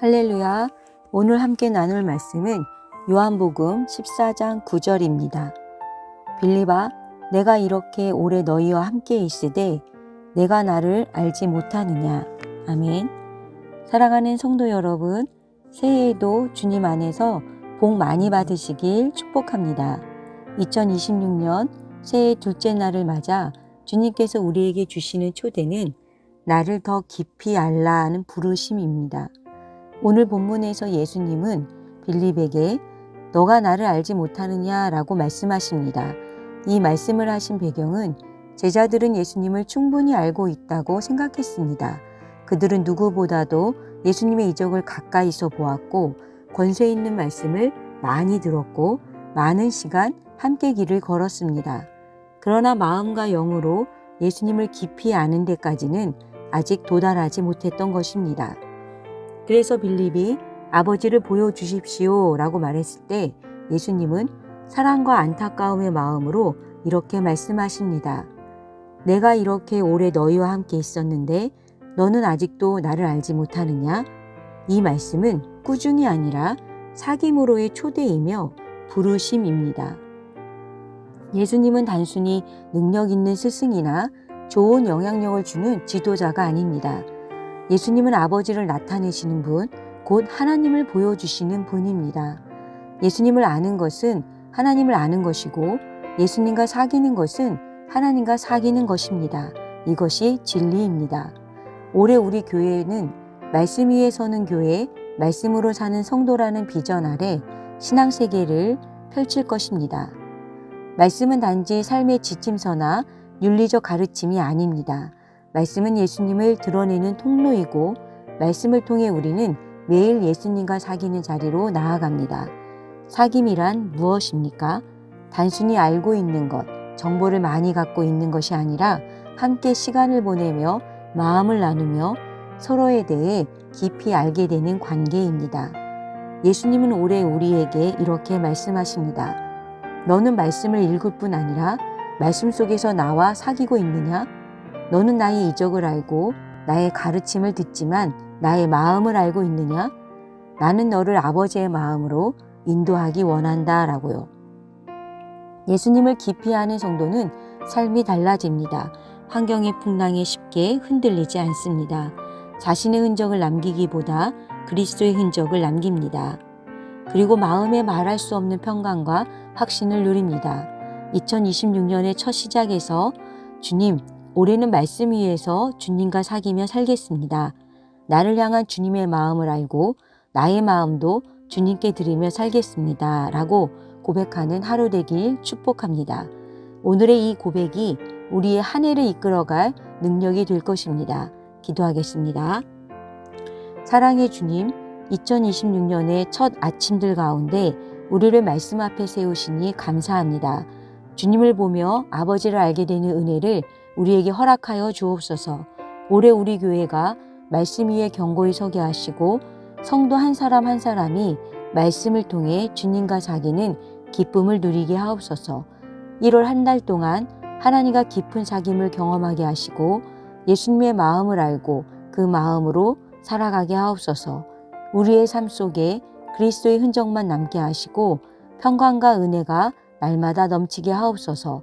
할렐루야. 오늘 함께 나눌 말씀은 요한복음 14장 9절입니다. 빌리바, 내가 이렇게 오래 너희와 함께 있으되 내가 나를 알지 못하느냐. 아멘. 사랑하는 성도 여러분, 새해에도 주님 안에서 복 많이 받으시길 축복합니다. 2026년 새해 둘째 날을 맞아 주님께서 우리에게 주시는 초대는 나를 더 깊이 알라는 부르심입니다. 오늘 본문에서 예수님은 빌립에게 너가 나를 알지 못하느냐 라고 말씀하십니다. 이 말씀을 하신 배경은 제자들은 예수님을 충분히 알고 있다고 생각했습니다. 그들은 누구보다도 예수님의 이적을 가까이서 보았고 권세 있는 말씀을 많이 들었고 많은 시간 함께 길을 걸었습니다. 그러나 마음과 영으로 예수님을 깊이 아는 데까지는 아직 도달하지 못했던 것입니다. 그래서 빌립이 아버지를 보여주십시오 라고 말했을 때 예수님은 사랑과 안타까움의 마음으로 이렇게 말씀하십니다. 내가 이렇게 오래 너희와 함께 있었는데 너는 아직도 나를 알지 못하느냐? 이 말씀은 꾸준히 아니라 사귐으로의 초대이며 부르심입니다. 예수님은 단순히 능력 있는 스승이나 좋은 영향력을 주는 지도자가 아닙니다. 예수님은 아버지를 나타내시는 분, 곧 하나님을 보여주시는 분입니다. 예수님을 아는 것은 하나님을 아는 것이고 예수님과 사귀는 것은 하나님과 사귀는 것입니다. 이것이 진리입니다. 올해 우리 교회에는 말씀 위에 서는 교회, 말씀으로 사는 성도라는 비전 아래 신앙 세계를 펼칠 것입니다. 말씀은 단지 삶의 지침서나 윤리적 가르침이 아닙니다. 말씀은 예수님을 드러내는 통로이고 말씀을 통해 우리는 매일 예수님과 사귀는 자리로 나아갑니다. 사귐이란 무엇입니까? 단순히 알고 있는 것, 정보를 많이 갖고 있는 것이 아니라 함께 시간을 보내며 마음을 나누며 서로에 대해 깊이 알게 되는 관계입니다. 예수님은 올해 우리에게 이렇게 말씀하십니다. 너는 말씀을 읽을 뿐 아니라 말씀 속에서 나와 사귀고 있느냐? 너는 나의 이적을 알고 나의 가르침을 듣지만 나의 마음을 알고 있느냐? 나는 너를 아버지의 마음으로 인도하기 원한다 라고요. 예수님을 깊이 아는 성도는 삶이 달라집니다. 환경의 풍랑에 쉽게 흔들리지 않습니다. 자신의 흔적을 남기기보다 그리스도의 흔적을 남깁니다. 그리고 마음에 말할 수 없는 평강과 확신을 누립니다. 2026년의 첫 시작에서 주님, 올해는 말씀 위에서 주님과 사귀며 살겠습니다. 나를 향한 주님의 마음을 알고 나의 마음도 주님께 드리며 살겠습니다. 라고 고백하는 하루 되길 축복합니다. 오늘의 이 고백이 우리의 한 해를 이끌어갈 능력이 될 것입니다. 기도하겠습니다. 사랑의 주님, 2026년의 첫 아침들 가운데 우리를 말씀 앞에 세우시니 감사합니다. 주님을 보며 아버지를 알게 되는 은혜를 우리에게 허락하여 주옵소서. 올해 우리 교회가 말씀 위에 경고히 서게 하시고 성도 한 사람 한 사람이 말씀을 통해 주님과 사귀는 기쁨을 누리게 하옵소서. 1월 한 달 동안 하나님과 깊은 사귐을 경험하게 하시고 예수님의 마음을 알고 그 마음으로 살아가게 하옵소서. 우리의 삶 속에 그리스도의 흔적만 남게 하시고 평강과 은혜가 날마다 넘치게 하옵소서.